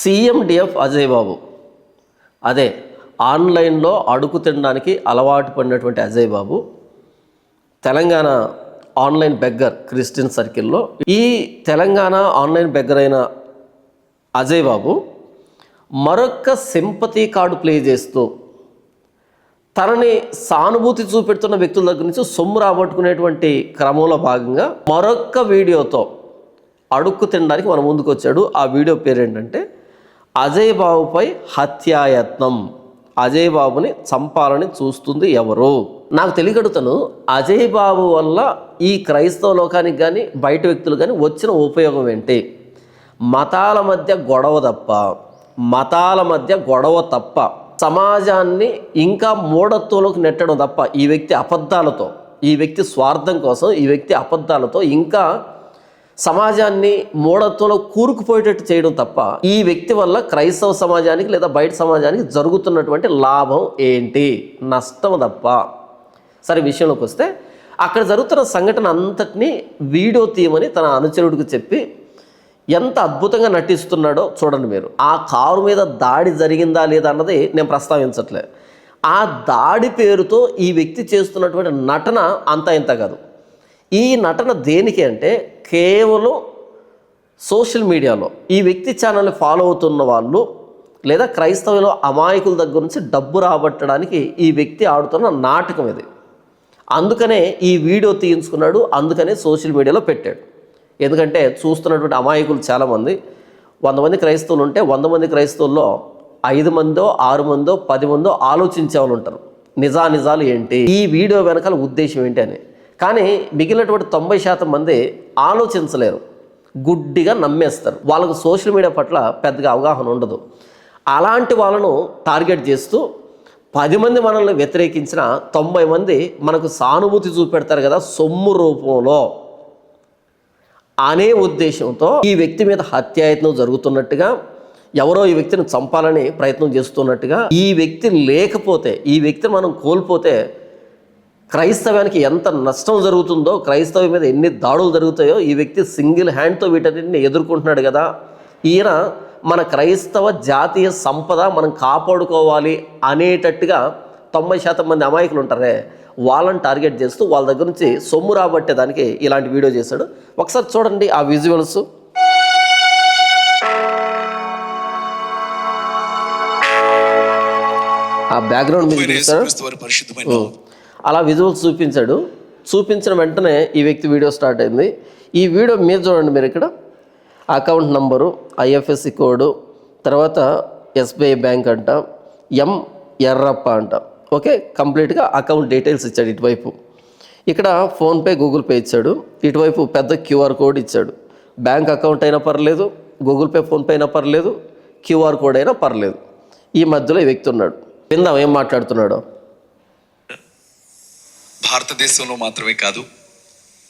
CMDF Ajay బాబు. అదే ఆన్లైన్లో అడుగు తినడానికి అలవాటు పడినటువంటి Ajay Babu Telangana online beggar Christian సర్కిల్లో ఈ తెలంగాణ ఆన్లైన్ బెగ్గర్ అయిన అజయ్ బాబు మరొక సింపతి కార్డు ప్లే చేస్తూ తనని సానుభూతి చూపెడుతున్న వ్యక్తుల దగ్గర నుంచి సొమ్ము రాబట్టుకునేటువంటి క్రమంలో భాగంగా మరొక వీడియోతో అడుక్కు తినడానికి మన ముందుకు వచ్చాడు ఆ వీడియో పేరు ఏంటంటే అజయ్ బాబుపై హత్యాయత్నం. అజయ్ బాబుని చంపాలని చూస్తుంది ఎవరు? నాకు తెలియగడుతను అజయ్ బాబు వల్ల ఈ క్రైస్తవ లోకానికి కానీ బయట వ్యక్తులు కానీ వచ్చిన ఉపయోగం ఏంటి? మతాల మధ్య గొడవ తప్ప మతాల మధ్య గొడవ తప్ప సమాజాన్ని ఇంకా మూఢత్వంలోకి నెట్టడం తప్ప ఈ వ్యక్తి అబద్ధాలతో ఈ వ్యక్తి స్వార్థం కోసం ఈ వ్యక్తి అబద్ధాలతో ఇంకా సమాజాన్ని మూఢత్వంలో కూరుకుపోయేటట్టు చేయడం తప్ప ఈ వ్యక్తి వల్ల క్రైస్తవ సమాజానికి లేదా బయట సమాజానికి జరుగుతున్నటువంటి లాభం ఏంటి? నష్టం తప్ప. సరే విషయంలోకి వస్తే అక్కడ జరుగుతున్న సంఘటన అంతటినీ వీడియో తీయమని తన అనుచరుడికి చెప్పి ఎంత అద్భుతంగా నటిస్తున్నాడో చూడండి మీరు. ఆ కారు మీద దాడి జరిగిందా లేదా అన్నది నేను ప్రస్తావించట్లేదు ఆ దాడి పేరుతో ఈ వ్యక్తి చేస్తున్నటువంటి నటన అంత ఇంత కాదు. ఈ నటన దేనికి అంటే కేవలం సోషల్ మీడియాలో ఈ వ్యక్తి ఛానల్ని ఫాలో అవుతున్న వాళ్ళు లేదా క్రైస్తవులో అమాయకుల దగ్గర నుంచి డబ్బు రాబట్టడానికి ఈ వ్యక్తి ఆడుతున్న నాటకం ఇది. అందుకనే ఈ వీడియో తీయించుకున్నాడు అందుకనే సోషల్ మీడియాలో పెట్టాడు. ఎందుకంటే చూస్తున్నటువంటి అమాయకులు చాలామంది వంద మంది క్రైస్తవులు ఉంటే వంద మంది క్రైస్తవుల్లో ఐదు మందో ఆరు మందో పది మందో ఆలోచించే వాళ్ళు ఉంటారు. నిజా నిజాలు ఏంటి? ఈ వీడియో వెనకాల ఉద్దేశం ఏంటి అని. కానీ మిగిలినటువంటి తొంభై శాతం మంది ఆలోచించలేరు. గుడ్డిగా నమ్మేస్తారు. వాళ్ళకు సోషల్ మీడియా పట్ల పెద్దగా అవగాహన ఉండదు. అలాంటి వాళ్ళను టార్గెట్ చేస్తూ పది మంది మనల్ని వ్యతిరేకించిన తొంభై మంది మనకు సానుభూతి చూపెడతారు కదా సొమ్ము రూపంలో. అనే ఉద్దేశంతో ఈ వ్యక్తి మీద హత్యాయత్నం జరుగుతున్నట్టుగా ఎవరో ఈ వ్యక్తిని చంపాలని ప్రయత్నం చేస్తున్నట్టుగా ఈ వ్యక్తి లేకపోతే ఈ వ్యక్తిని మనం కోల్పోతే క్రైస్తవానికి ఎంత నష్టం జరుగుతుందో క్రైస్తవ మీద ఎన్ని దాడులు జరుగుతాయో ఈ వ్యక్తి సింగిల్ హ్యాండ్తో వీటన్నిటిని ఎదుర్కొంటున్నాడు కదా. ఈయన మన క్రైస్తవ జాతీయ సంపద మనం కాపాడుకోవాలి అనేటట్టుగా తొంభై శాతం మంది అమాయకులు ఉంటారే. వాళ్ళని టార్గెట్ చేస్తూ వాళ్ళ దగ్గర నుంచి సొమ్ము రాబట్టేదానికి ఇలాంటి వీడియో చేశాడు. ఒకసారి చూడండి ఆ విజువల్స్. ఆ బ్యాక్గ్రౌండ్ అలా విజువల్స్ చూపించాడు. చూపించిన వెంటనే ఈ వ్యక్తి వీడియో స్టార్ట్ అయింది. ఈ వీడియో మీరు చూడండి మీరు ఇక్కడ. అకౌంట్ నంబరు ఐఎఫ్ఎస్సి కోడు తర్వాత ఎస్బీఐ బ్యాంక్ అంట ఎం ఎర్రప్ప అంట. ఓకే? కంప్లీట్గా అకౌంట్ డీటెయిల్స్ ఇచ్చాడు ఇటువైపు. ఇక్కడ ఫోన్పే గూగుల్ పే ఇచ్చాడు. ఇటువైపు పెద్ద క్యూఆర్ కోడ్ ఇచ్చాడు. బ్యాంక్ అకౌంట్ అయినా పర్లేదు గూగుల్ పే ఫోన్పే అయినా పర్లేదు క్యూఆర్ కోడ్ అయినా పర్లేదు. ఈ మధ్యలో ఈ వ్యక్తి ఉన్నాడు. విందాం ఏం మాట్లాడుతున్నాడో. భారతదేశంలో మాత్రమే కాదు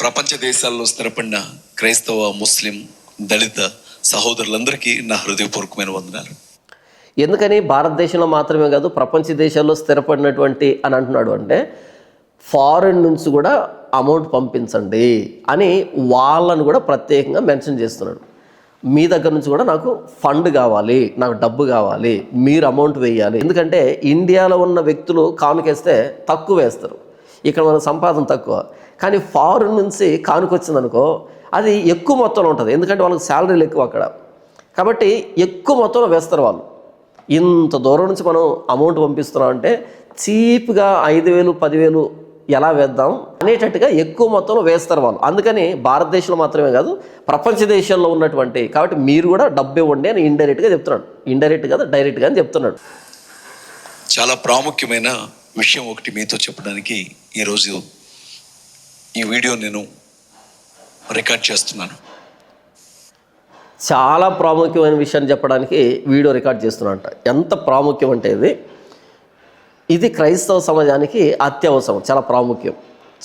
ప్రపంచ దేశాల్లో స్థిరపడిన క్రైస్తవ ముస్లిం దళిత సహోదరులందరికీ నా హృదయపూర్వకమైన వందనాలు. ఎందుకని భారతదేశంలో మాత్రమే కాదు ప్రపంచ దేశాల్లో స్థిరపడినటువంటి అని అంటున్నాడు అంటే ఫారెన్ నుంచి కూడా అమౌంట్ పంపించండి అని వాళ్ళను కూడా ప్రత్యేకంగా మెన్షన్ చేస్తున్నాడు. మీ దగ్గర నుంచి కూడా నాకు ఫండ్ కావాలి నాకు డబ్బు కావాలి మీరు అమౌంట్ వేయాలి. ఎందుకంటే ఇండియాలో ఉన్న వ్యక్తులు కానుకేస్తే తక్కువ వేస్తారు. ఇక్కడ మన సంపాదన తక్కువ. కానీ ఫారెన్ నుంచి కానుకొచ్చిందనుకో అది ఎక్కువ మొత్తంలో ఉంటుంది. ఎందుకంటే వాళ్ళకి శాలరీలు ఎక్కువ అక్కడ. కాబట్టి ఎక్కువ మొత్తంలో వేస్తారు వాళ్ళు. ఇంత దూరం నుంచి మనం అమౌంట్ పంపిస్తున్నాం అంటే చీప్గా ఐదు వేలు పదివేలు ఎలా వేద్దాం అనేటట్టుగా ఎక్కువ మొత్తంలో వేస్తారు వాళ్ళు. అందుకని భారతదేశంలో మాత్రమే కాదు ప్రపంచ దేశాల్లో ఉన్నటువంటి కాబట్టి మీరు కూడా డబ్బు ఇవ్వండి అని ఇండైరెక్ట్గా చెప్తున్నాడు. ఇండైరెక్ట్ కదా డైరెక్ట్గా అని చెప్తున్నాడు. చాలా ప్రాముఖ్యమైన విషయం ఒకటి మీతో చెప్పడానికి ఈరోజు ఈ వీడియో నేను రికార్డ్ చేస్తున్నాను. చాలా ప్రాముఖ్యమైన విషయాన్ని చెప్పడానికి వీడియో రికార్డ్ చేస్తున్నట్ట ఎంత ప్రాముఖ్యం అంటే ఇది? ఇది క్రైస్తవ సమాజానికి అత్యవసరం చాలా ప్రాముఖ్యం.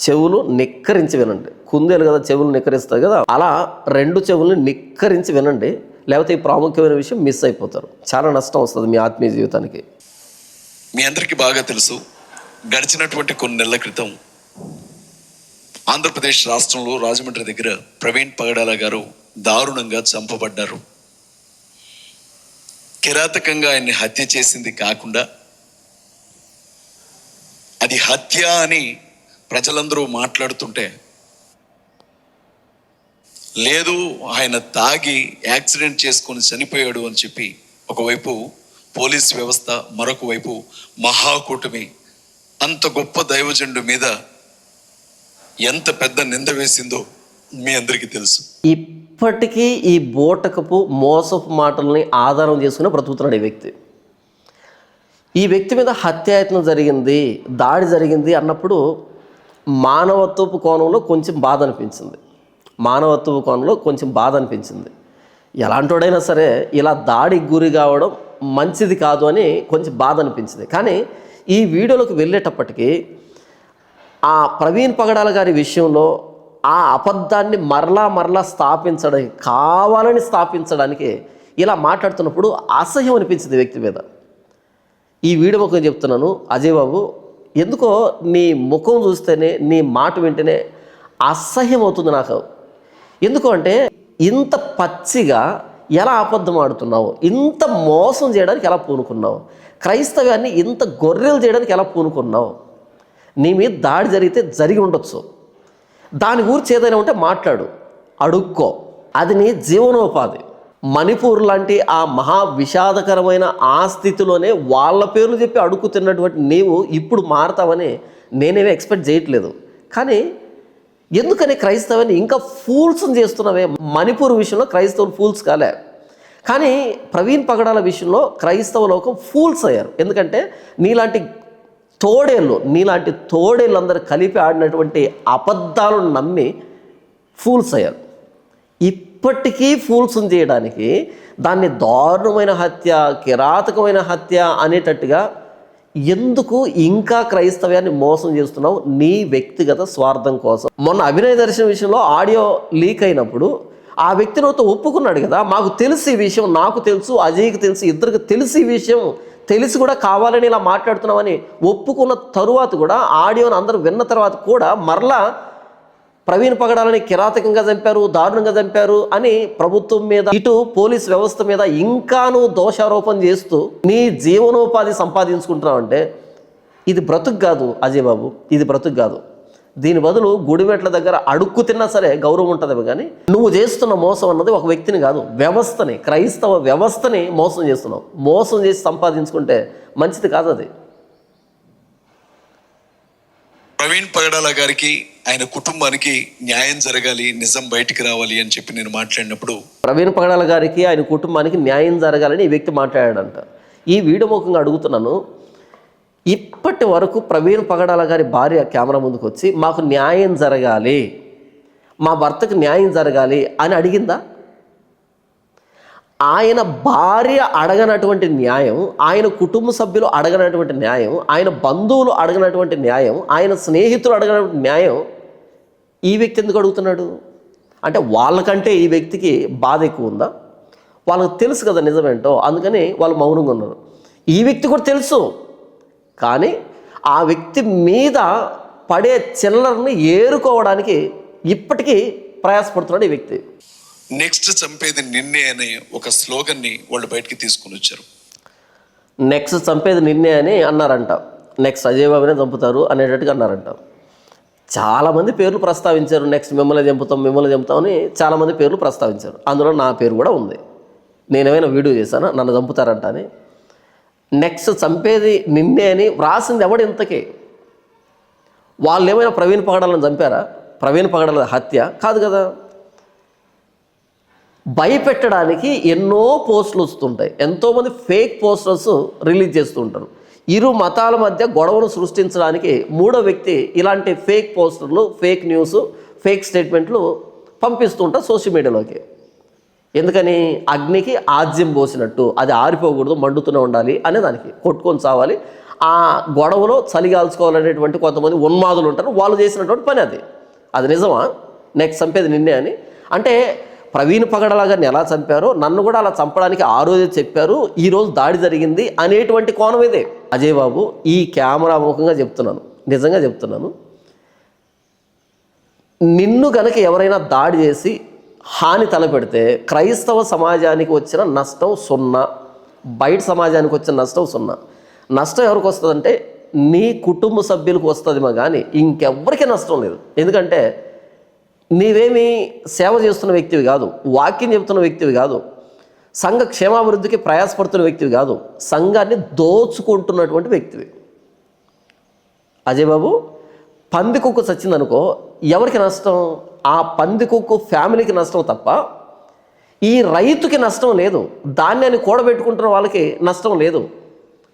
చెవులు నిక్కరించి వినండి. కుందేలు కదా చెవులు నిక్కరిస్తాయి కదా. అలా రెండు చెవుల్ని నిక్కరించి వినండి. లేకపోతే ఈ ప్రాముఖ్యమైన విషయం మిస్ అయిపోతారు. చాలా నష్టం వస్తుంది మీ ఆత్మీయ జీవితానికి. మీ అందరికీ బాగా తెలుసు గడిచినటువంటి కొన్ని నెలల క్రితం ఆంధ్రప్రదేశ్ రాష్ట్రంలో రాజమండ్రి దగ్గర ప్రవీణ్ పగడాల గారు దారుణంగా చంపబడ్డారు. కిరాతకంగా ఆయన్ని హత్య చేసింది కాకుండా అది హత్య అని ప్రజలందరూ మాట్లాడుతుంటే లేదు ఆయన తాగి యాక్సిడెంట్ చేసుకొని చనిపోయాడు అని చెప్పి ఒకవైపు పోలీస్ వ్యవస్థ మరొక వైపు మహాకూటమి అంత గొప్ప దైవజండు మీద ఎంత పెద్ద నింద వేసిందో మీ అందరికీ తెలుసు. ఇప్పటికీ ఈ బోటకపు మోసపు మాటల్ని ఆధారం చేసుకుని బ్రతుకుతున్నాడు ఈ వ్యక్తి. ఈ వ్యక్తి మీద హత్యాయత్నం జరిగింది దాడి జరిగింది అన్నప్పుడు మానవత్వపు కోణంలో కొంచెం బాధ అనిపించింది. మానవత్వపు కోణంలో కొంచెం బాధ అనిపించింది. ఎలాంటోడైనా సరే ఇలా దాడికి గురి కావడం మంచిది కాదు అని కొంచెం బాధ అనిపించింది. కానీ ఈ వీడియోలోకి వెళ్ళేటప్పటికీ ఆ ప్రవీణ్ పగడాల గారి విషయంలో ఆ అబద్ధాన్ని మరలా మరలా స్థాపించడానికి కావాలని స్థాపించడానికి ఇలా మాట్లాడుతున్నప్పుడు అసహ్యం అనిపించింది వ్యక్తి మీద. ఈ వీడియో ముఖం చెప్తున్నాను అజయ్ బాబు ఎందుకో నీ ముఖం చూస్తేనే నీ మాట వింటేనే అసహ్యం అవుతుంది నాకు. ఎందుకు అంటే ఇంత పచ్చిగా ఎలా అబద్ధం ఆడుతున్నావు? ఇంత మోసం చేయడానికి ఎలా పూనుకున్నావు? క్రైస్తవ్యాన్ని ఇంత గొర్రెలు చేయడానికి ఎలా పూనుకున్నావు? నీ మీద దాడి జరిగితే జరిగి ఉండొచ్చు. దాని గురించి ఏదైనా ఉంటే మాట్లాడు. అడుక్కో. అది నీ జీవనోపాధి. మణిపూర్ లాంటి ఆ మహా విషాదకరమైన ఆ స్థితిలోనే వాళ్ళ పేర్లు చెప్పి అడుక్కు తిన్నటువంటి నీవు ఇప్పుడు మారతావని నేనేమీ ఎక్స్పెక్ట్ చేయట్లేదు. కానీ ఎందుకని క్రైస్తవాన్ని ఇంకా ఫూల్స్ని చేస్తున్నావే? మణిపూర్ విషయంలో క్రైస్తవులు ఫూల్స్ కాలే. కానీ ప్రవీణ్ పగడాల విషయంలో క్రైస్తవ లోకం ఫూల్స్ అయ్యారు. ఎందుకంటే నీలాంటి తోడేళ్ళు నీలాంటి తోడేళ్ళందరూ కలిపి ఆడినటువంటి అబద్ధాలను నమ్మి ఫూల్స్ అయ్యారు. ఇప్పటికీ ఫూల్స్ని చేయడానికి దాన్ని దారుణమైన హత్య కిరాతకమైన హత్య అనేటట్టుగా ఎందుకు ఇంకా క్రైస్తవ్యాన్ని మోసం చేస్తున్నావు? నీ వ్యక్తిగత స్వార్థం కోసం. మొన్న అభినయ దర్శనం విషయంలో ఆడియో లీక్ అయినప్పుడు ఆ వ్యక్తి నాతో ఒప్పుకున్నాడు కదా మాకు తెలుసు ఈ విషయం నాకు తెలుసు అజయ్కి తెలుసు ఇద్దరికి తెలిసి ఈ విషయం తెలిసి కూడా కావాలని ఇలా మాట్లాడుతున్నామని ఒప్పుకున్న తరువాత కూడా ఆడియోని అందరూ విన్న తర్వాత కూడా మరలా ప్రవీణ్ పగడాలని కిరాతకంగా చంపారు దారుణంగా చంపారు అని ప్రభుత్వం మీద ఇటు పోలీస్ వ్యవస్థ మీద ఇంకాను దోషారోపణ చేస్తూ నీ జీవనోపాధి సంపాదించుకుంటున్నావు అంటే ఇది బ్రతుకు కాదు అజయ్ బాబు ఇది బ్రతుకు కాదు. దీని బదులు గుడిమెట్ల దగ్గర అడుక్కు తిన్నా సరే గౌరవం ఉంటుందేమో కానీ నువ్వు చేస్తున్న మోసం అన్నది ఒక వ్యక్తిని కాదు వ్యవస్థని క్రైస్తవ వ్యవస్థని మోసం చేస్తున్నావు. మోసం చేసి సంపాదించుకుంటే మంచిది కాదు అది. ప్రవీణ్ పగడాల గారికి ఆయన కుటుంబానికి న్యాయం జరగాలి నిజం బయటికి రావాలి అని చెప్పి నేను మాట్లాడినప్పుడు ప్రవీణ్ పగడాల గారికి ఆయన కుటుంబానికి న్యాయం జరగాలని ఈ వ్యక్తి మాట్లాడాడంట. ఈ వీడియో ముఖంగా అడుగుతున్నాను ఇప్పటి వరకు ప్రవీణ్ పగడాల గారి భార్య కెమెరా ముందుకు వచ్చి మాకు న్యాయం జరగాలి. మా భర్తకు న్యాయం జరగాలి అని అడిగిందా? ఆయన భార్య అడగనటువంటి న్యాయం ఆయన కుటుంబ సభ్యులు అడగనటువంటి న్యాయం ఆయన బంధువులు అడగనటువంటి న్యాయం ఆయన స్నేహితులు అడగనటువంటి న్యాయం ఈ వ్యక్తి ఎందుకు అడుగుతున్నాడు? అంటే వాళ్ళకంటే ఈ వ్యక్తికి బాధ ఎక్కువ ఉందా? వాళ్ళకి తెలుసు కదా నిజమేంటో అందుకని వాళ్ళు మౌనంగా ఉన్నారు. ఈ వ్యక్తి కూడా తెలుసు. కానీ ఆ వ్యక్తి మీద పడే చిల్లరని ఏరుకోవడానికి ఇప్పటికీ ప్రయాసపడుతున్నాడు ఈ వ్యక్తి. నెక్స్ట్ చంపేది నిన్నే అనే ఒక స్లోగన్ని వాళ్ళు బయటికి తీసుకుని వచ్చారు. నెక్స్ట్ చంపేది నిన్నే అని అన్నారంట. నెక్స్ట్ అజయ్ బాబునే చంపుతారు అనేటట్టుగా అన్నారంట. చాలామంది పేర్లు ప్రస్తావించారు. నెక్స్ట్ మిమ్మల్ని చంపుతాం మిమ్మల్ని చంపుతామని చాలామంది పేర్లు ప్రస్తావించారు. అందులో నా పేరు కూడా ఉంది. నేనేమైనా వీడియో చేశాను? నన్ను చంపుతారంట అని. నెక్స్ట్ చంపేది నిన్నే అని వ్రాసింది ఎవడు ఇంతకీ? వాళ్ళు ఏమైనా ప్రవీణ్ పగడాలను చంపారా? ప్రవీణ్ పగడాల హత్య? కాదు కదా. భయపెట్టడానికి ఎన్నో పోస్టులు వస్తుంటాయి. ఎంతోమంది ఫేక్ పోస్టర్స్ రిలీజ్ చేస్తుంటారు ఇరు మతాల మధ్య గొడవను సృష్టించడానికి మూడో వ్యక్తి ఇలాంటి ఫేక్ పోస్టర్లు ఫేక్ న్యూస్ ఫేక్ స్టేట్మెంట్లు పంపిస్తుంటారు సోషల్ మీడియాలోకి. ఎందుకని అగ్నికి ఆజ్యం పోసినట్టు అది ఆరిపోకూడదు మండుతూనే ఉండాలి అనే దానికి కొట్టుకొని చావాలి. ఆ గొడవలో చలిగాల్చుకోవాలనేటువంటి కొంతమంది ఉన్మాదులు ఉంటారు వాళ్ళు చేసినటువంటి పని అది. అది నిజమా? నెక్స్ట్ చంపేది నిన్నే అని. అంటే ప్రవీణ్ పగడలా గారిని ఎలా చంపారో నన్ను కూడా అలా చంపడానికి ఆ రోజే చెప్పారు ఈ రోజు దాడి జరిగింది అనేటువంటి కోణం ఇదే. అజయ్ బాబు ఈ కెమెరా ముఖంగా చెప్తున్నాను నిజంగా చెప్తున్నాను. నిన్ను గనక ఎవరైనా దాడి చేసి హాని తలపెడితే క్రైస్తవ సమాజానికి వచ్చిన నష్టం సున్నా. బయట సమాజానికి వచ్చిన నష్టం సున్నా. నష్టం ఎవరికి వస్తుందంటే నీ కుటుంబ సభ్యులకు వస్తుందేమో కానీ ఇంకెవ్వరికీ నష్టం లేదు. ఎందుకంటే నీవేమి సేవ చేస్తున్న వ్యక్తివి కాదు వాక్యం చెబుతున్న వ్యక్తివి కాదు సంఘ క్షేమాభివృద్ధికి ప్రయాసపడుతున్న వ్యక్తివి కాదు సంఘాన్ని దోచుకుంటున్నటువంటి వ్యక్తివి. అజయ్ బాబు పందికొక్కు చచ్చిందనుకో ఎవరికి నష్టం? ఆ పంది కుక్కు ఫ్యామిలీకి నష్టం తప్ప ఈ రైతుకి నష్టం లేదు. ధాన్యాన్ని కూడబెట్టుకుంటున్న వాళ్ళకి నష్టం లేదు.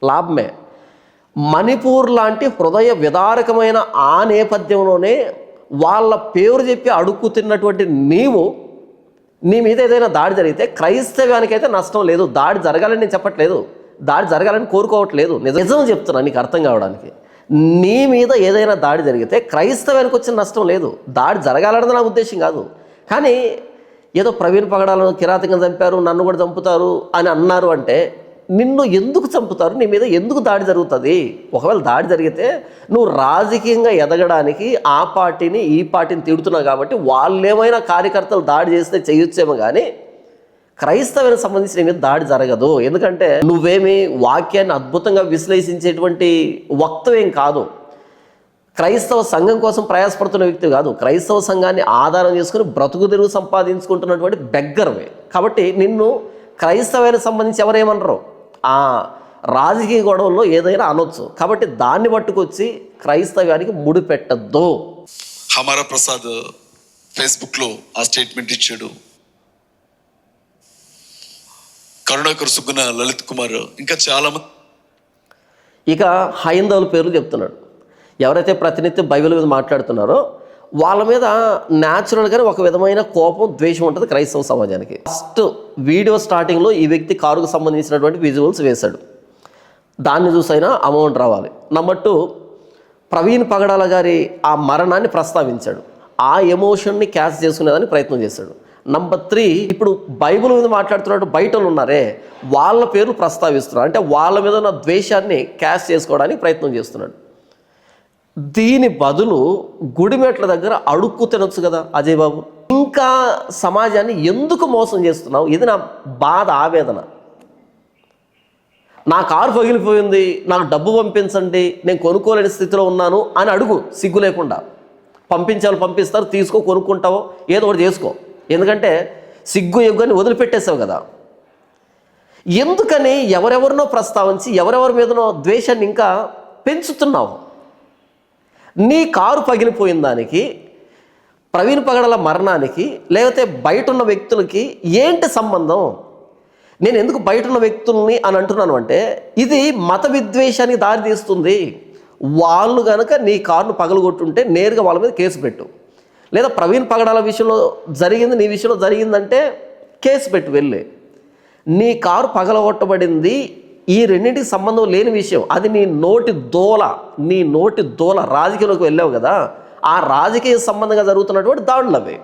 లాభమే. మణిపూర్ లాంటి హృదయ విదారకమైన ఆ నేపథ్యంలోనే వాళ్ళ పేరు చెప్పి అడుక్కు తిన్నటువంటి నీవు నీ మీద ఏదైనా దాడి జరిగితే క్రైస్తవ్యానికి అయితే నష్టం లేదు. దాడి జరగాలని నేను చెప్పట్లేదు. దాడి జరగాలని కోరుకోవట్లేదు. నిజం చెప్తున్నా నీకు అర్థం కావడానికి. నీ మీద ఏదైనా దాడి జరిగితే క్రైస్తవానికి వచ్చిన నష్టం లేదు. దాడి జరగాలన్నది నా ఉద్దేశం కాదు. కానీ ఏదో ప్రవీణ్ పగడాలను కిరాతకంగా చంపారు నన్ను కూడా చంపుతారు అని అన్నారు అంటే నిన్ను ఎందుకు చంపుతారు? నీ మీద ఎందుకు దాడి జరుగుతుంది? ఒకవేళ దాడి జరిగితే నువ్వు రాజకీయంగా ఎదగడానికి ఆ పార్టీని ఈ పార్టీని తిడుతున్నావు కాబట్టి వాళ్ళేమైనా కార్యకర్తలు దాడి చేస్తే చేయొచ్చేమో కానీ క్రైస్తవులకు సంబంధించిన మీద దాడి జరగదు. ఎందుకంటే నువ్వేమి వాక్యాన్ని అద్భుతంగా విశ్లేషించేటువంటి వక్తవేం కాదు. క్రైస్తవ సంఘం కోసం ప్రయాసపడుతున్న వ్యక్తి కాదు. క్రైస్తవ సంఘాన్ని ఆధారం చేసుకుని బ్రతుకు తెరుగు సంపాదించుకుంటున్నటువంటి బెగ్గరవే కాబట్టి నిన్ను క్రైస్తవానికి సంబంధించి ఎవరేమనరు? ఆ రాజకీయ గొడవల్లో ఏదైనా అనొచ్చు. కాబట్టి దాన్ని పట్టుకొచ్చి క్రైస్తవ్యానికి ముడిపెట్టద్దు. హమారా ప్రసాద్ ఫేస్బుక్లో ఆ స్టేట్మెంట్ ఇచ్చాడు. కరుణాకర్ సుగ్గున లలిత్ కుమార్ ఇంకా చాలా ఇక హైందవుల పేర్లు చెప్తున్నాడు. ఎవరైతే ప్రతినిత్యం బైబిల్ మీద మాట్లాడుతున్నారో వాళ్ళ మీద న్యాచురల్గానే ఒక విధమైన కోపం ద్వేషం ఉంటుంది క్రైస్తవ సమాజానికి. ఫస్ట్ వీడియో స్టార్టింగ్లో ఈ వ్యక్తి కారుకు సంబంధించినటువంటి విజువల్స్ వేశాడు. దాన్ని చూసైనా అమౌంట్ రావాలి. నంబర్ టూ ప్రవీణ్ పగడాల గారి ఆ మరణాన్ని ప్రస్తావించాడు. ఆ ఎమోషన్ని క్యాచ్ చేసుకునేదానికి ప్రయత్నం చేశాడు. నంబర్ త్రీ ఇప్పుడు బైబిల్ మీద మాట్లాడుతున్నట్టు బయట వాళ్ళు ఉన్నారే వాళ్ళ పేర్లు ప్రస్తావిస్తున్నారు. అంటే వాళ్ళ మీద ఉన్న ద్వేషాన్ని క్యాష్ చేసుకోవడానికి ప్రయత్నం చేస్తున్నాడు. దీని బదులు గుడిమెట్ల దగ్గర అడుక్కు తినొచ్చు కదా అజయ్ బాబు. ఇంకా సమాజాన్ని ఎందుకు మోసం చేస్తున్నావు? ఇది నా బాధ ఆవేదన. నా కారు పగిలిపోయింది నాకు డబ్బు పంపించండి నేను కొనుక్కోలేని స్థితిలో ఉన్నాను అని అడుగు సిగ్గు లేకుండా. పంపించాలి పంపిస్తారు తీసుకో కొనుక్కుంటావో ఏదో ఒకటి చేసుకో. ఎందుకంటే సిగ్గు ఎగ్గుని వదిలిపెట్టేసావు కదా. ఎందుకని ఎవరెవరినో ప్రస్తావించి ఎవరెవరి మీదనో ద్వేషాన్ని ఇంకా పెంచుతున్నావు? నీ కారు పగిలిపోయిన దానికి ప్రవీణ్ పగడల మరణానికి లేకపోతే బయట ఉన్న వ్యక్తులకి ఏంటి సంబంధం? నేను ఎందుకు బయట ఉన్న వ్యక్తుల్ని అని అంటున్నాను అంటే ఇది మత విద్వేషానికి దారితీస్తుంది. వాళ్ళు కనుక నీ కారును పగలగొట్టుంటే నేరుగా వాళ్ళ మీద కేసు పెట్టు. లేదా ప్రవీణ్ పగడాల విషయంలో జరిగింది నీ విషయంలో జరిగిందంటే కేసు పెట్టి వెళ్ళి. నీ కారు పగలగొట్టబడింది ఈ రెండింటికి సంబంధం లేని విషయం. అది నీ నోటి దోల నీ నోటి దోల రాజకీయంలోకి వెళ్ళావు కదా ఆ రాజకీయ సంబంధంగా జరుగుతున్నటువంటి దాడులు అవి.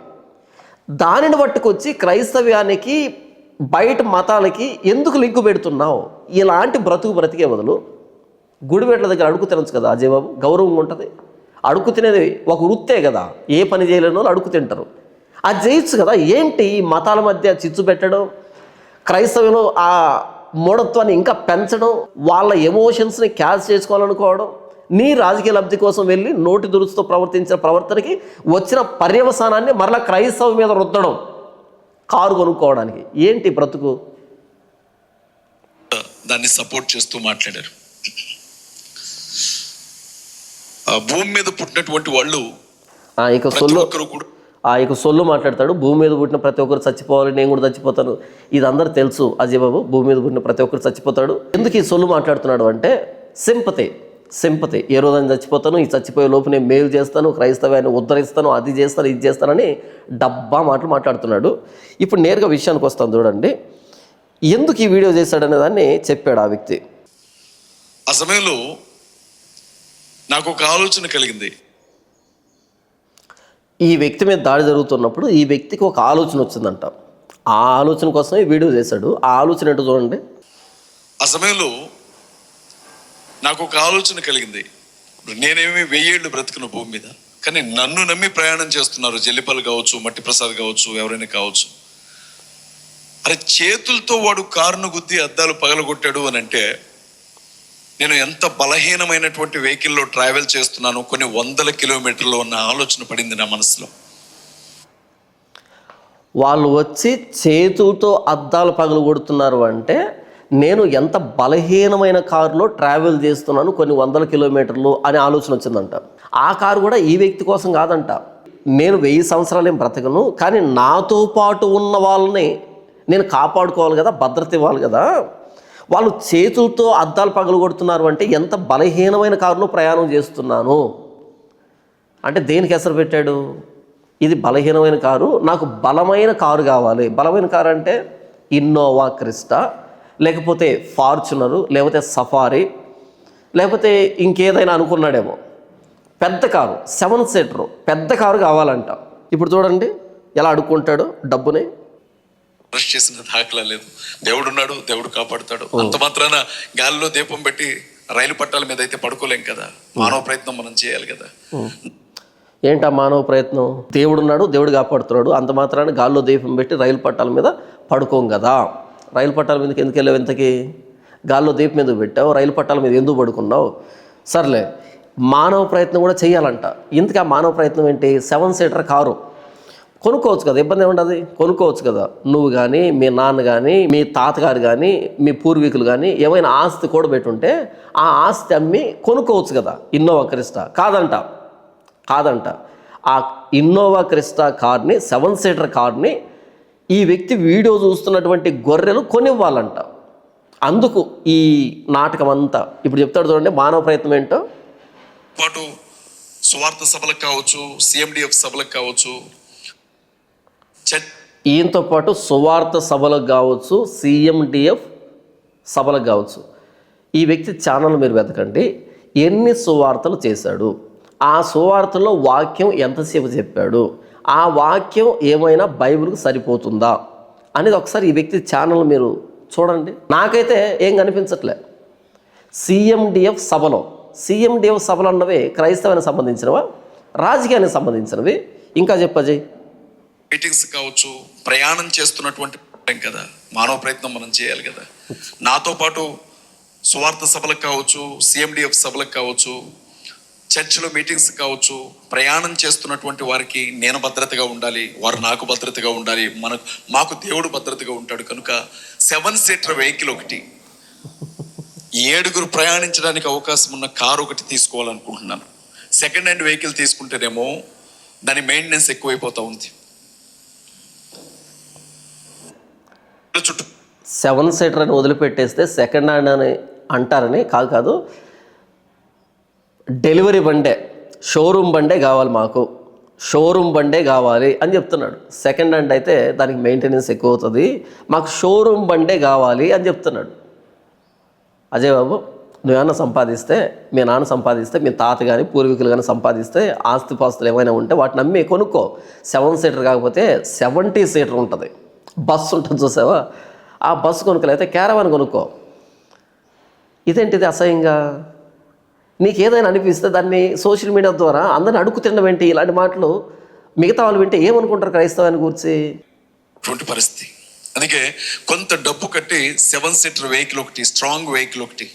దానిని పట్టుకొచ్చి క్రైస్తవ్యానికి బయట మతాలకి ఎందుకు లింకు పెడుతున్నావు? ఇలాంటి బ్రతుకు బ్రతికే బదులు గుడివేట్ల దగ్గర అడుగు తినచ్చు కదా అజయ్ బాబు. గౌరవంగా ఉంటుంది. అడుగు తినేది ఒక వృత్తే కదా. ఏ పని చేయలేని వాళ్ళు అడుగు తింటారు. అది చేయొచ్చు కదా. ఏంటి ఈ మతాల మధ్య చిచ్చు పెట్టడం? క్రైస్తవులు ఆ మూఢత్వాన్ని ఇంకా పెంచడం? వాళ్ళ ఎమోషన్స్ని క్యాచ్ చేసుకోవాలనుకోవడం? నీ రాజకీయ లబ్ధి కోసం వెళ్ళి నోటి దురుసుతో ప్రవర్తించిన ప్రవర్తనకి వచ్చిన పర్యవసానాన్ని మరలా క్రైస్తవ మీద రుద్దడం. కారు కొనుక్కోవడానికి. ఏంటి బ్రతుకు? దాన్ని సపోర్ట్ చేస్తూ మాట్లాడారు ఆ భూమి మీద పుట్టినటువంటి వాళ్ళు ఆ, ఇక ప్రతి సొల్లు ఆ ఇక సొల్లు మాట్లాడతాడు. భూమి మీద పుట్టిన ప్రతి ఒక్కరు చచ్చిపోవాలి నేను కూడా చచ్చిపోతాను. ఇది అందరూ తెలుసు అజయ్ బాబు భూమి మీద పుట్టిన ప్రతి ఒక్కరు చచ్చిపోతాడు. ఎందుకు ఈ సొల్లు మాట్లాడుతున్నాడు అంటే సింపతి సింపతి. ఏ రోజైనా చచ్చిపోతాను ఈ చచ్చిపోయే లోపు నేను మేలు చేస్తాను క్రైస్తవాన్ని ఉద్ధరిస్తాను అది చేస్తాను ఇది చేస్తానని డబ్బా మాటలు మాట్లాడుతున్నాడు. ఇప్పుడు నేరుగా విషయానికి వస్తాను చూడండి. ఎందుకు ఈ వీడియో చేశాడనే దాన్ని చెప్పాడు ఆ వ్యక్తి. ఆ సమయంలో నాకు ఒక ఆలోచన కలిగింది. ఈ వ్యక్తి మీద దాడి జరుగుతున్నప్పుడు ఈ వ్యక్తికి ఒక ఆలోచన వచ్చిందంట. ఆ ఆలోచన కోసమే వీడియో చేశాడు. ఆ ఆలోచన ఏంటో చూడండి. ఆ సమయంలో నాకు ఒక ఆలోచన కలిగింది. నేనేమి వెయ్యేళ్ళు బ్రతుకున్న భూమి మీద కానీ నన్ను నమ్మి ప్రయాణం చేస్తున్నారు జల్లిపల్లి కావచ్చు మట్టి ప్రసాద్ కావచ్చు ఎవరైనా కావచ్చు. అరే చేతులతో వాడు కారును గుద్ది అద్దాలు పగలగొట్టాడు అని అంటే నేను ఎంత బలహీనమైనటువంటి వెహికల్లో ట్రావెల్ చేస్తున్నాను కొన్ని వందల కిలోమీటర్లు ఉన్న ఆలోచన పడింది నా మనసులో. వాళ్ళు వచ్చి చేతులతో అద్దాలు పగలు కొడుతున్నారు అంటే నేను ఎంత బలహీనమైన కారులో ట్రావెల్ చేస్తున్నాను కొన్ని వందల కిలోమీటర్లు అనే ఆలోచన వచ్చిందంట. ఆ కారు కూడా ఈ వ్యక్తి కోసం కాదంట. నేను వెయ్యి సంవత్సరాలు ఏం బ్రతకను కానీ నాతో పాటు ఉన్న వాళ్ళని నేను కాపాడుకోవాలి కదా భద్రత ఇవ్వాలి కదా? వాళ్ళు చేతులతో అద్దాలు పగలగొడుతున్నారు అంటే ఎంత బలహీనమైన కారులో ప్రయాణం చేస్తున్నాను? అంటే దేనికి ఎసరు పెట్టాడు? ఇది బలహీనమైన కారు నాకు బలమైన కారు కావాలి. బలమైన కారు అంటే ఇన్నోవా క్రిస్టా లేకపోతే ఫార్చునరు లేకపోతే సఫారీ లేకపోతే ఇంకేదైనా అనుకున్నాడేమో. పెద్ద కారు సెవెన్ సీటరు పెద్ద కారు కావాలంట. ఇప్పుడు చూడండి ఎలా అడుక్కుంటాడు డబ్బుని. అరెస్ట్ చేసిన దాఖలా లేదు. దేవుడు ఉన్నాడు దేవుడు కాపాడుతాడు. అంత మాత్రాన గాలిలో దీపం పెట్టి రైలు పట్టాల మీద అయితే పడుకోలేం కదా. మానవ ప్రయత్నం మనం చేయాలి కదా. ఏంటా మానవ ప్రయత్నం? దేవుడు ఉన్నాడు దేవుడు కాపాడుతున్నాడు. అంత మాత్రాన్ని గాల్లో దీపం పెట్టి రైలు పట్టాల మీద పడుకోం కదా. రైలు పట్టాల మీదకి ఎందుకు వెళ్ళావు ఇంతకీ? గాల్లో దీపం ఎందుకు పెట్టావు? రైలు పట్టాల మీద ఎందుకు పడుకున్నావు? సర్లే మానవ ప్రయత్నం కూడా చేయాలంట. ఇంతకీ ఆ మానవ ప్రయత్నం ఏంటి? Seven seater car. కొనుక్కోవచ్చు కదా ఇబ్బంది ఏముండదు. కొనుక్కోవచ్చు కదా. నువ్వు కానీ మీ నాన్న కానీ మీ తాతగారు కానీ మీ పూర్వీకులు కానీ ఏమైనా ఆస్తి కూడబెట్టుంటే ఆ ఆస్తి అమ్మి కొనుక్కోవచ్చు కదా ఇన్నోవా క్రిస్టా. కాదంట. కాదంట. ఆ ఇన్నోవా క్రిస్టా కార్ని సెవెన్ సీటర్ కార్ని ఈ వ్యక్తి వీడియో చూస్తున్నటువంటి గొర్రెలు కొనివ్వాలంట. అందుకు ఈ నాటకం అంతా. ఇప్పుడు చెప్తాడు చూడండి మానవ ప్రయత్నం ఏంటో? పాటు సువార్త సభలకు కావచ్చు సిఎండిఎఫ్ సభలకు కావచ్చు ఈయనతో పాటు సువార్త సభలకు కావచ్చు సిఎండిఎఫ్ సభలకు కావచ్చు. ఈ వ్యక్తి ఛానల్ మీరు వెతకండి. ఎన్ని సువార్తలు చేశాడు? ఆ సువార్తలో వాక్యం ఎంతసేపు చెప్పాడు? ఆ వాక్యం ఏమైనా బైబిల్కి సరిపోతుందా? అనేది ఒకసారి ఈ వ్యక్తి ఛానల్ మీరు చూడండి. నాకైతే ఏం కనిపించట్లే. సిఎండిఎఫ్ సభలో సిఎండిఎఫ్ సభలు అన్నవి క్రైస్తవానికి సంబంధించినవా? రాజకీయానికి సంబంధించినవి? ఇంకా చెప్పజయ్. మీటింగ్స్ కావచ్చు ప్రయాణం చేస్తున్నటువంటి కదా. మానవ ప్రయత్నం మనం చేయాలి కదా. నాతో పాటు సువార్త సభలకు కావచ్చు సిఎండిఎఫ్ సభలకు కావచ్చు చర్చిలో మీటింగ్స్ కావచ్చు ప్రయాణం చేస్తున్నటువంటి వారికి నేను భద్రతగా ఉండాలి వారు నాకు భద్రతగా ఉండాలి మనకు మాకు దేవుడు భద్రతగా ఉంటాడు. కనుక సెవెన్ సీటర్ వెహికల్ ఒకటి. ఏడుగురు ప్రయాణించడానికి అవకాశం ఉన్న కారు ఒకటి తీసుకోవాలనుకుంటున్నాను. సెకండ్ హ్యాండ్ వెహికల్ తీసుకుంటేనేమో దాని మెయింటెనెన్స్ ఎక్కువైపోతూ ఉంది. చుట్టూ. సెవెన్ సీటర్ అని వదిలిపెట్టేస్తే సెకండ్ హ్యాండ్ అని అంటారని కాదు కాదు. డెలివరీ బండే షోరూమ్ బండే కావాలి మాకు. షోరూమ్ బండే కావాలి అని చెప్తున్నాడు. సెకండ్ హ్యాండ్ అయితే దానికి మెయింటెనెన్స్ ఎక్కువ అవుతుంది. మాకు షోరూమ్ బండే కావాలి అని చెప్తున్నాడు. అజయ్ బాబు నువ్వేమన్నా సంపాదిస్తే మీ నాన్న సంపాదిస్తే మీ తాత కానీ పూర్వీకులు కానీ సంపాదిస్తే ఆస్తిపాస్తులు ఏమైనా ఉంటే వాటిని అమ్మి కొనుక్కో. సెవెన్ సీటర్ కాకపోతే సెవెంటీ సీటర్ ఉంటుంది. బస్సు ఉంటుంది చూసావా? ఆ బస్సు కొనుక్కలేతే క్యారవాన్ కొనుక్కో. ఇదేంటిది అసహ్యంగా? నీకు ఏదైనా అనిపిస్తే దాన్ని సోషల్ మీడియా ద్వారా అందరిని అడుగు తినడం ఏంటి? ఇలాంటి మాటలు మిగతా వాళ్ళు వింటే ఏమనుకుంటారు క్రైస్తవాన్ని గురించి? పరిస్థితి. అందుకే కొంత డబ్బు కట్టి సెవెన్ సీటర్ వెహికల్ ఒకటి స్ట్రాంగ్ వెహికల్ ఒకటి.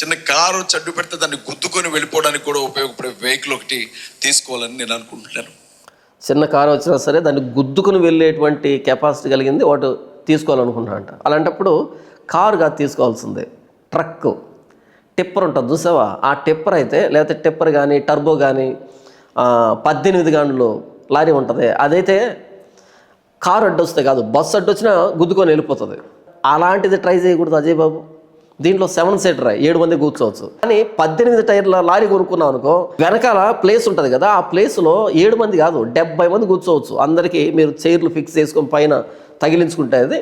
చిన్న కారు చెడ్డు పెడితే దాన్ని గుద్దుకొని వెళ్ళిపోవడానికి కూడా ఉపయోగపడే వెహికల్ ఒకటి తీసుకోవాలని నేను అనుకుంటున్నాను. చిన్న కారు వచ్చినా సరే దాన్ని గుద్దుకుని వెళ్ళేటువంటి కెపాసిటీ కలిగింది వాటి తీసుకోవాలనుకుంటారంట అలాంటప్పుడు కారు కాదు తీసుకోవాల్సిందే. ట్రక్ టిప్పర్ ఉంటుంది చూసావా? ఆ టిప్పర్ అయితే లేకపోతే టిప్పర్ కానీ టర్బో కానీ పద్దెనిమిది గంటలు లారీ ఉంటుంది. అదైతే కారు అడ్డొస్తే కాదు బస్సు అడ్డొచ్చినా గుద్దుకొని వెళ్ళిపోతుంది. అలాంటిది ట్రై చేయకూడదు అజయ్ బాబు. దీంట్లో సెవెన్ సీటర్ ఏడు మంది కూర్చోవచ్చు. కానీ పద్దెనిమిది టైర్ల లారీ కొనుక్కున్నాం అనుకో వెనకాల ప్లేస్ ఉంటుంది కదా ఆ ప్లేస్లో ఏడు మంది కాదు డెబ్బై మంది కూర్చోవచ్చు. అందరికీ మీరు చైర్లు ఫిక్స్ చేసుకొని పైన తగిలించుకుంటే అది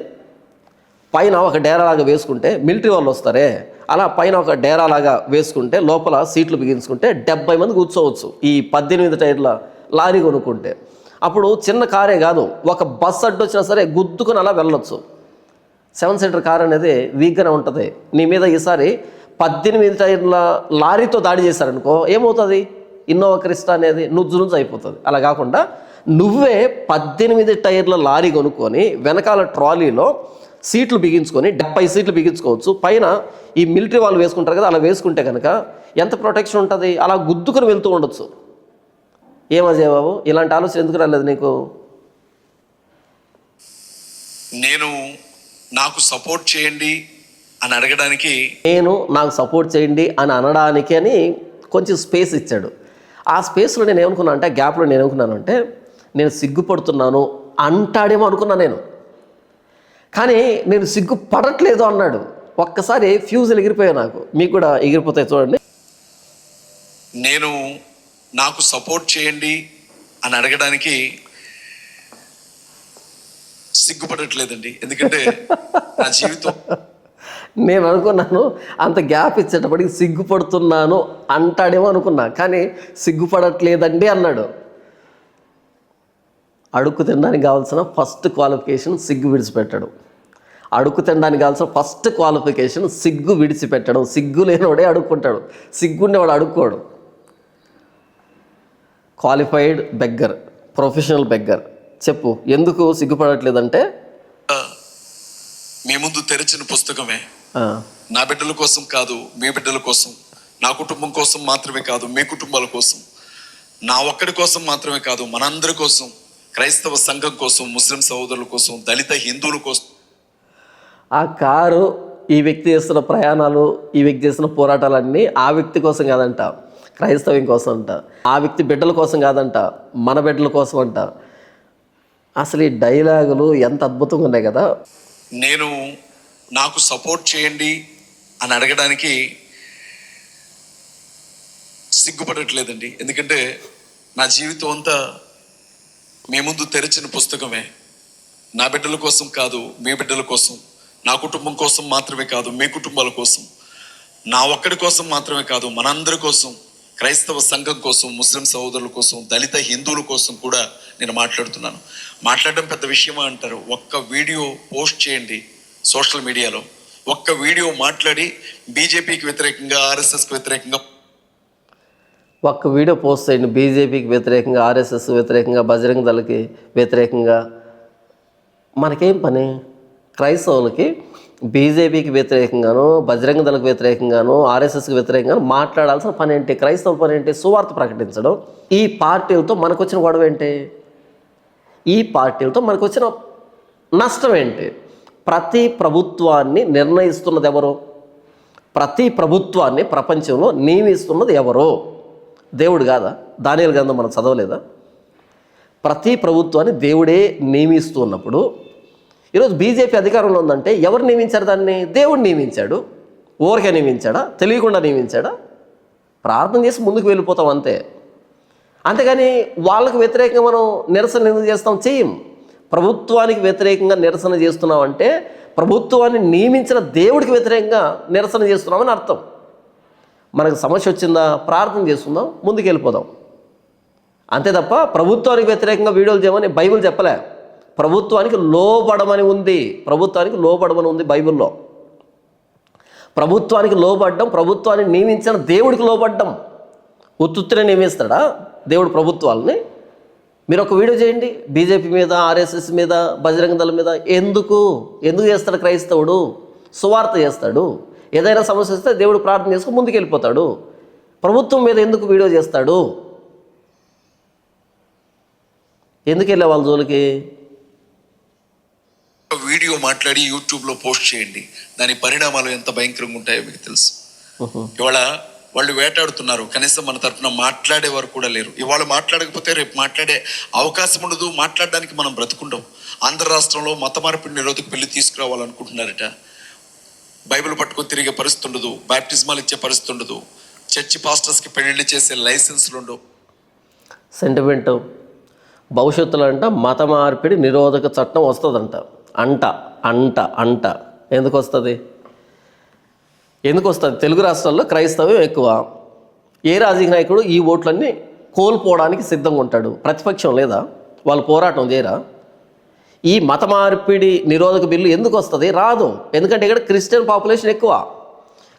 పైన ఒక డేరా లాగా వేసుకుంటే మిలిటరీ వాళ్ళు వస్తారే అలా పైన ఒక డేరా లాగా వేసుకుంటే లోపల సీట్లు బిగించుకుంటే డెబ్బై మంది కూర్చోవచ్చు ఈ పద్దెనిమిది టైర్ల లారీ కొనుక్కుంటే. అప్పుడు చిన్న కారే కాదు ఒక బస్ అడ్డు వచ్చినా సరే గుద్దుకొని అలా వెళ్ళొచ్చు. సెవెన్ సీటర్ కార్ అనేది వీక్గానే ఉంటుంది. నీ మీద ఈసారి పద్దెనిమిది టైర్ల లారీతో దాడి చేశారనుకో ఏమవుతుంది? ఇన్నోవా క్రిస్టా అనేది నుజ్జు నుజ్జు అయిపోతుంది. అలా కాకుండా నువ్వే పద్దెనిమిది టైర్ల లారీ కొనుక్కొని వెనకాల ట్రాలీలో సీట్లు బిగించుకొని డెబ్బై సీట్లు బిగించుకోవచ్చు. పైన ఈ మిలిటరీ వాళ్ళు వేసుకుంటారు కదా అలా వేసుకుంటే కనుక ఎంత ప్రొటెక్షన్ ఉంటుంది? అలా గుద్దుకొని వెళ్తూ ఉండొచ్చు. ఏమజయ్ బాబు? ఇలాంటి ఆలోచన ఎందుకు రాలేదు నీకు? నేను నాకు సపోర్ట్ చేయండి అని అడగడానికి నేను నాకు సపోర్ట్ చేయండి అని అనడానికి అని కొంచెం స్పేస్ ఇచ్చాడు. ఆ స్పేస్లో నేను ఏమనుకున్నా అంటే గ్యాప్లో నేను ఏమనుకున్నాను అంటే నేను సిగ్గుపడుతున్నాను అంటాడేమో అనుకున్నా నేను. కానీ నేను సిగ్గుపడట్లేదు అన్నాడు. ఒక్కసారి ఫ్యూజులు ఎగిరిపోయాయి నాకు. మీకు కూడా ఎగిరిపోతాయి చూడండి. నేను నాకు సపోర్ట్ చేయండి అని అడగడానికి సిగ్గుపడట్లేదండి. ఎందుకంటే నా జీవితం నేను అనుకున్నాను అంత గ్యాప్ ఇచ్చేటప్పటికి సిగ్గుపడుతున్నాను అంటాడేమో అనుకున్నా కానీ సిగ్గుపడట్లేదండి అన్నాడు. అడుక్కు తినడానికి కావాల్సిన ఫస్ట్ క్వాలిఫికేషన్ సిగ్గు విడిచిపెట్టడం. అడుక్కు తినడానికి కావాల్సిన ఫస్ట్ క్వాలిఫికేషన్ సిగ్గు విడిచిపెట్టడం. సిగ్గు లేనివాడే అడుక్కుంటాడు. సిగ్గుండేవాడు అడుక్కోడు. క్వాలిఫైడ్ బెగ్గర్ ప్రొఫెషనల్ బెగ్గర్ చెప్పు ఎందుకు సిగ్గుపడట్లేదంటే? మీ ముందు తెరిచిన పుస్తకమే. నా బిడ్డల కోసం కాదు మీ బిడ్డల కోసం. నా కుటుంబం కోసం మాత్రమే కాదు మీ కుటుంబాల కోసం. నా ఒక్కడి కోసం మాత్రమే కాదు మనందరి కోసం క్రైస్తవ సంఘం కోసం ముస్లిం సహోదరుల కోసం దళిత హిందువుల కోసం. ఆ కారు ఈ వ్యక్తి చేస్తున్న ప్రయాణాలు ఈ వ్యక్తి చేస్తున్న పోరాటాలన్నీ ఆ వ్యక్తి కోసం కాదంట క్రైస్తవం కోసం అంట. ఆ వ్యక్తి బిడ్డల కోసం కాదంట మన బిడ్డల కోసం అంట. అసలు ఈ డైలాగులు ఎంత అద్భుతంగా ఉన్నాయి కదా? నేను నాకు సపోర్ట్ చేయండి అని అడగడానికి సిగ్గుపడట్లేదండి. ఎందుకంటే నా జీవితం అంతా మీ ముందు తెరిచిన పుస్తకమే. నా బిడ్డల కోసం కాదు మీ బిడ్డల కోసం. నా కుటుంబం కోసం మాత్రమే కాదు మీ కుటుంబాల కోసం. నా ఒక్కడి కోసం మాత్రమే కాదు మనందరి కోసం క్రైస్తవ సంఘం కోసం ముస్లిం సహోదరుల కోసం దళిత హిందువుల కోసం కూడా నేను మాట్లాడుతున్నాను. మాట్లాడడం పెద్ద విషయమా అంటారు? ఒక్క వీడియో పోస్ట్ చేయండి సోషల్ మీడియాలో. ఒక్క వీడియో మాట్లాడి బీజేపీకి వ్యతిరేకంగా ఆర్ఎస్ఎస్కి వ్యతిరేకంగా. ఒక్క వీడియో పోస్ట్ చేయండి బీజేపీకి వ్యతిరేకంగా ఆర్ఎస్ఎస్ వ్యతిరేకంగా బజరంగ దళకి వ్యతిరేకంగా. మనకేం పని? క్రైస్తవులకి బీజేపీకి వ్యతిరేకంగాను బజరంగ దళకు వ్యతిరేకంగాను ఆర్ఎస్ఎస్కి వ్యతిరేకంగాను మాట్లాడాల్సిన పని ఏంటి క్రైస్తవ పని ఏంటి సువార్త ప్రకటించడం. ఈ పార్టీలతో మనకు వచ్చిన గొడవ ఏంటి ఈ పార్టీలతో మనకు వచ్చిన నష్టం ఏంటి ప్రతి ప్రభుత్వాన్ని నిర్ణయిస్తున్నది ఎవరు? ప్రతి ప్రభుత్వాన్ని ప్రపంచంలో నియమిస్తున్నది ఎవరో? దేవుడు కాదా? దానియలు గ్రంథం మనం చదవలేదా? ప్రతి ప్రభుత్వాన్ని దేవుడే నియమిస్తూ ఉన్నప్పుడు ఈరోజు బీజేపీ అధికారంలో ఉందంటే ఎవరు నియమించారు దాన్ని? దేవుడు నియమించాడు. ఊరికే నియమించాడా? తెలియకుండా నియమించాడా? ప్రార్థన చేసి ముందుకు వెళ్ళిపోతాం అంతే. అంతేగాని వాళ్ళకు వ్యతిరేకంగా మనం నిరసన ఎందుకు చేస్తాం? చేయం. ప్రభుత్వానికి వ్యతిరేకంగా నిరసన చేస్తున్నామంటే ప్రభుత్వాన్ని నియమించిన దేవుడికి వ్యతిరేకంగా నిరసన చేస్తున్నామని అర్థం. మనకు సమస్య వచ్చిందా? ప్రార్థన చేసుకుందాం ముందుకు వెళ్ళిపోదాం అంతే తప్ప ప్రభుత్వానికి వ్యతిరేకంగా వీడియోలు చేయమని బైబిల్ చెప్పలే. ప్రభుత్వానికి లోబడమని ఉంది. ప్రభుత్వానికి లోబడమని ఉంది బైబిల్లో. ప్రభుత్వానికి లోబడ్డం ప్రభుత్వాన్ని నియమించిన దేవుడికి లోబడ్డం. ఉత్తుత్తినే నియమిస్తాడా? దేవుడు ప్రభుత్వాలని. మీరు ఒక వీడియో చేయండి. బీజేపీ మీద ఆర్ఎస్ఎస్ మీద బజరంగ దళం మీద ఎందుకు? ఎందుకు చేస్తాడు క్రైస్తవుడు? సువార్త చేస్తాడు. ఏదైనా సమస్య వస్తే దేవుడు ప్రార్థన చేసుకుని ముందుకు వెళ్ళిపోతాడు ప్రభుత్వం మీద ఎందుకు వీడియో చేస్తాడు? ఎందుకు వెళ్ళే వాళ్ళ జోలికి? వీడియో మాట్లాడి యూట్యూబ్లో పోస్ట్ చేయండి. దాని పరిణామాలు ఎంత భయంకరంగా ఉంటాయో మీకు తెలుసు. ఇవాళ వాళ్ళు వేటాడుతున్నారు. కనీసం మన తరఫున మాట్లాడేవారు కూడా లేరు. ఇవాళ మాట్లాడకపోతే రేపు మాట్లాడే అవకాశం ఉండదు. మాట్లాడడానికి మనం బ్రతుకుంటాం. ఆంధ్ర రాష్ట్రంలో మత మార్పిడి నిరోధక పెళ్ళి తీసుకురావాలనుకుంటున్నారట. బైబిల్ పట్టుకొని తిరిగే పరిస్థితి ఉండదు. బ్యాప్టిజమాలు ఇచ్చే పరిస్థితి ఉండదు. చర్చి పాస్టర్స్కి పెళ్ళి చేసే లైసెన్స్లు ఉండవు. సెంటిమెంట్ భవిష్యత్తులో అంట మత మార్పిడి నిరోధక చట్టం వస్తుందంట. అంట అంట అంట. ఎందుకు వస్తుంది? ఎందుకు వస్తుంది? తెలుగు రాష్ట్రాల్లో క్రైస్తవం ఎక్కువ. ఏ రాజకీయ నాయకుడు ఈ ఓట్లన్నీ కోల్పోవడానికి సిద్ధంగా ఉంటాడు? ప్రతిపక్షం లేదా? వాళ్ళు పోరాటం చేయరా? ఈ మత మార్పిడి నిరోధక బిల్లు ఎందుకు వస్తుంది? రాదు. ఎందుకంటే ఇక్కడ క్రిస్టియన్ పాపులేషన్ ఎక్కువ.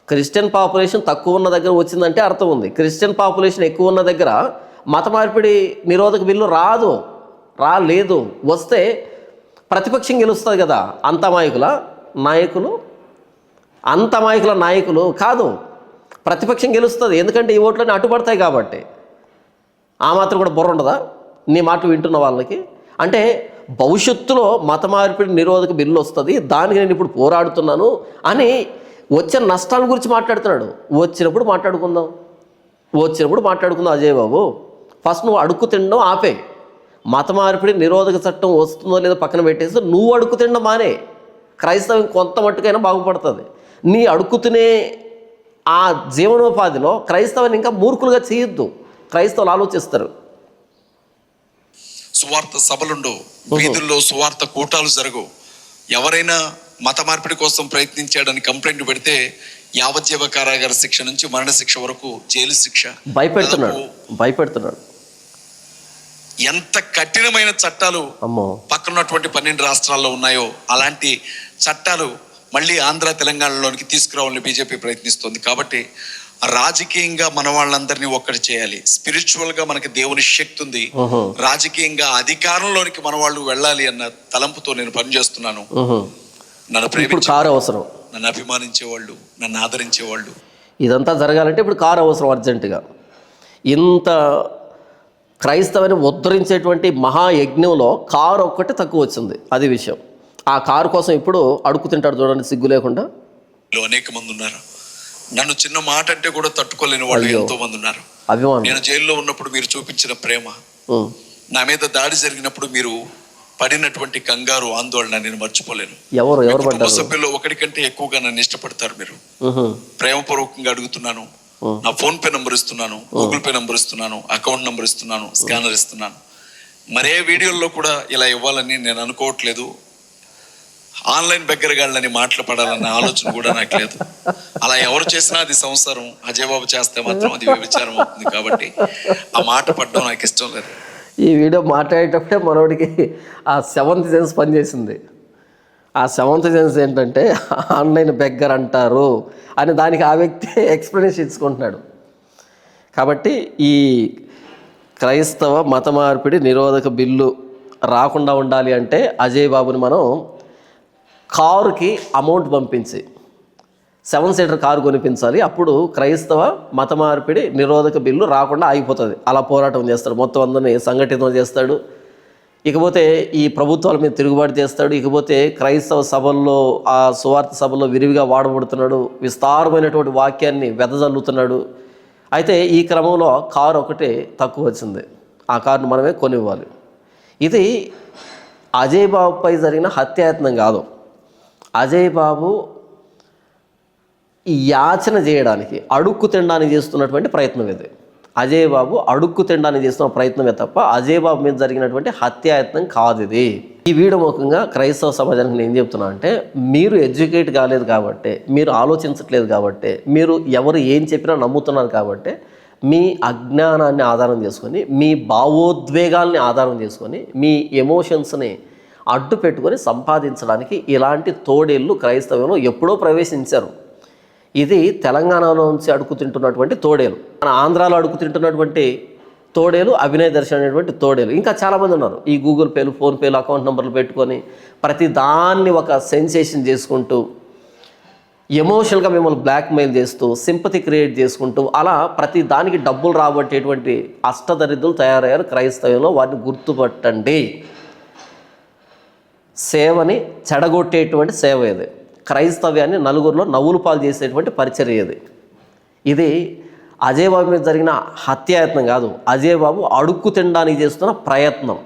క్రిస్టియన్ పాపులేషన్ తక్కువ ఉన్న దగ్గర వచ్చిందంటే అర్థం ఉంది. క్రిస్టియన్ పాపులేషన్ ఎక్కువ ఉన్న దగ్గర మత మార్పిడి నిరోధక బిల్లు రాదు. రాలేదు. వస్తే ప్రతిపక్షం గెలుస్తుంది కదా. అంత నాయకుల నాయకులు అంత మాయకుల నాయకులు కాదు. ప్రతిపక్షం గెలుస్తుంది. ఎందుకంటే ఈ ఓట్లన్నీ అడ్డుపడతాయి కాబట్టి. ఆ మాత్రం కూడా బుర్ర ఉండదా? నీ మాటలు వింటున్న వాళ్ళకి. అంటే భవిష్యత్తులో మత మార్పిడి నిరోధక బిల్లు వస్తుంది. దానికి నేను ఇప్పుడు పోరాడుతున్నాను అని వచ్చిన నష్టాల గురించి మాట్లాడుతున్నాడు. వచ్చినప్పుడు మాట్లాడుకుందాం. వచ్చినప్పుడు మాట్లాడుకుందాం అజయ్ బాబు. ఫస్ట్ నువ్వు అడుక్కు తినడం ఆపే. మత మార్పిడి నిరోధక చట్టం వస్తుందో లేదో పక్కన పెట్టేసి నువ్వు అడుక్కు తినడం మానే. క్రైస్తవం కొంత మట్టుకైనా బాగుపడుతుంది. నీ అడుక్కు తినే ఆ జీవనోపాధిలో క్రైస్తవాన్ని ఇంకా మూర్ఖులుగా చేయొద్దు. క్రైస్తవులు ఆలోచిస్తారు. సువార్త సభలుండవు. వీధుల్లో సువార్త కూటాలు జరగవు. ఎవరైనా మత మార్పిడి కోసం ప్రయత్నించాడని కంప్లైంట్ పెడితే యావజ్జీవ కారాగార శిక్ష నుంచి మరణ శిక్ష వరకు జైలు శిక్ష. భయపెడుతున్నాడు. భయపెడుతున్నాడు. ఎంత కఠినమైన చట్టాలు అమ్మో. పక్కనున్నటువంటి పన్నెండు రాష్ట్రాల్లో ఉన్నాయో అలాంటి చట్టాలు మళ్ళీ ఆంధ్ర తెలంగాణలోనికి తీసుకురావాలని బీజేపీ ప్రయత్నిస్తుంది. కాబట్టి రాజకీయంగా మన వాళ్ళందరినీ ఒక్కటి చేయాలి. స్పిరిచువల్గా మనకి దేవుని శక్తి ఉంది. రాజకీయంగా అధికారంలోనికి మన వాళ్ళు వెళ్ళాలి అన్న తలంపుతో నేను పనిచేస్తున్నాను. నన్ను ప్రేమించే కారు అవసరం. నన్ను అభిమానించే వాళ్ళు నన్ను ఆదరించే వాళ్ళు ఇదంతా జరగాలంటే ఇప్పుడు కారు అవసరం అర్జెంటుగా. ఇంత క్రైస్తవని ఉద్ధరించేటువంటి మహాయజ్ఞంలో కారు ఒక్కటి తక్కువ వచ్చింది. అది విషయం. ఆ కారు కోసం ఇప్పుడు అడుగు తింటాడు చూడండి సిగ్గు లేకుండా. అనేక మంది ఉన్నారు. నన్ను చిన్న మాట అంటే కూడా తట్టుకోలేని వాళ్ళు. ఎంతో మంది ఉన్నారు. నేను జైల్లో ఉన్నప్పుడు మీరు చూపించిన ప్రేమ. నా మీద దాడి జరిగినప్పుడు మీరు పడినటువంటి కంగారు ఆందోళన నేను మర్చిపోలేను. ఎవరు ఎవరు కుటుంబ సభ్యుల్లో ఒకటి కంటే ఎక్కువగా నన్ను ఇష్టపడతారు మీరు. ప్రేమపూర్వకంగా అడుగుతున్నాను. నా ఫోన్ పే నంబర్ ఇస్తున్నాను గూగుల్ పే నంబర్ ఇస్తున్నాను అకౌంట్ నంబర్ ఇస్తున్నాను స్కానర్ ఇస్తున్నాను. మరే వీడియోల్లో కూడా ఇలా ఇవ్వాలని నేను అనుకోవట్లేదు. ఆన్లైన్ బెగ్గరగాళ్ళని మాట్లాడాలన్న ఆలోచన కూడా నాకు లేదు. అలా ఎవరు చేసినా అది సంసారం అజయ్ బాబు చేస్తే మాత్రం అది విచారం అవుతుంది కాబట్టి ఆ మాట పడడం నాకు ఇష్టం లేదు. ఈ వీడియో మాట్లాడేటప్పుడే మనోడికి ఆ సెవెంత్ సెన్స్ పనిచేసింది. ఆ సెవెంత్ సెన్స్ ఏంటంటే ఆన్లైన్ బెగ్గర్ అంటారు అని దానికి ఆ వ్యక్తి ఎక్స్ప్లెనేషన్ ఇచ్చుకుంటున్నాడు. కాబట్టి ఈ క్రైస్తవ మత మార్పిడి నిరోధక బిల్లు రాకుండా ఉండాలి అంటే అజయ్ బాబుని మనం కారుకి అమౌంట్ పంపించి సెవెన్ సీటర్ కారు కొనిపించాలి. అప్పుడు క్రైస్తవ మత మార్పిడి నిరోధక బిల్లు రాకుండా ఆగిపోతుంది. అలా పోరాటం చేస్తాడు. మొత్తం అందరినీ సంఘటితం చేస్తాడు. ఇకపోతే ఈ ప్రభుత్వాల మీద తిరుగుబాటు చేస్తాడు. ఇకపోతే క్రైస్తవ సభల్లో ఆ సువార్త సభల్లో విరివిగా వాడబడుతున్నాడు. విస్తారమైనటువంటి వాక్యాన్ని వెదజల్లుతున్నాడు. అయితే ఈ క్రమంలో కారు ఒకటి తక్కువ వచ్చింది. ఆ కారును మనమే కొనివ్వాలి. ఇది అజయ్ బాబుపై జరిగిన హత్యాయత్నం కాదు. అజయ్ బాబు యాచన చేయడానికి అడుక్కు తినడానికి చేస్తున్నటువంటి ప్రయత్నం ఇది. అజయ్ బాబు అడుక్కు తినడానికి చేస్తున్న ప్రయత్నమే తప్ప అజయ్ బాబు మీద జరిగినటువంటి హత్యాయత్నం కాదు ఇది. ఈ వీడియో ముఖంగా క్రైస్తవ సమాజానికి నేను చెప్తున్నా అంటే మీరు ఎడ్యుకేట్ కాలేదు కాబట్టి మీరు ఆలోచించట్లేదు కాబట్టి మీరు ఎవరు ఏం చెప్పినా నమ్ముతున్నారు కాబట్టి మీ అజ్ఞానాన్ని ఆధారం చేసుకొని మీ భావోద్వేగాల్ని ఆధారం చేసుకొని మీ ఎమోషన్స్ని అడ్డు పెట్టుకొని సంపాదించడానికి ఇలాంటి తోడేళ్ళు క్రైస్తవంలో ఎప్పుడో ప్రవేశించారు. ఇది తెలంగాణలో నుంచి అడుగుతుంటున్నటువంటి తోడేలు. మన ఆంధ్రాలో అడుగు తింటున్నటువంటి తోడేలు అభినయ దర్శన్ అనేటువంటి తోడేలు. ఇంకా చాలామంది ఉన్నారు. ఈ గూగుల్ పేలు ఫోన్పేలు అకౌంట్ నెంబర్లు పెట్టుకొని ప్రతి దాన్ని ఒక సెన్సేషన్ చేసుకుంటూ ఎమోషనల్గా మిమ్మల్ని బ్లాక్మెయిల్ చేస్తూ సింపతి క్రియేట్ చేసుకుంటూ అలా ప్రతి దానికి డబ్బులు రాబట్టేటువంటి అష్టదరిద్రులు తయారయ్యారు క్రైస్తవంలో. వాటిని గుర్తుపట్టండి. సేవని చెడగొట్టేటువంటి సేవ ఇది. క్రైస్తవ్యాన్ని నలుగురిలో నవ్వులు పాలు చేసేటువంటి పరిచర్య ఇది. ఇది అజయ్ బాబు మీద జరిగిన హత్యాయత్నం కాదు. అజయ్ బాబు అడుక్కు తినడానికి చేస్తున్న ప్రయత్నం.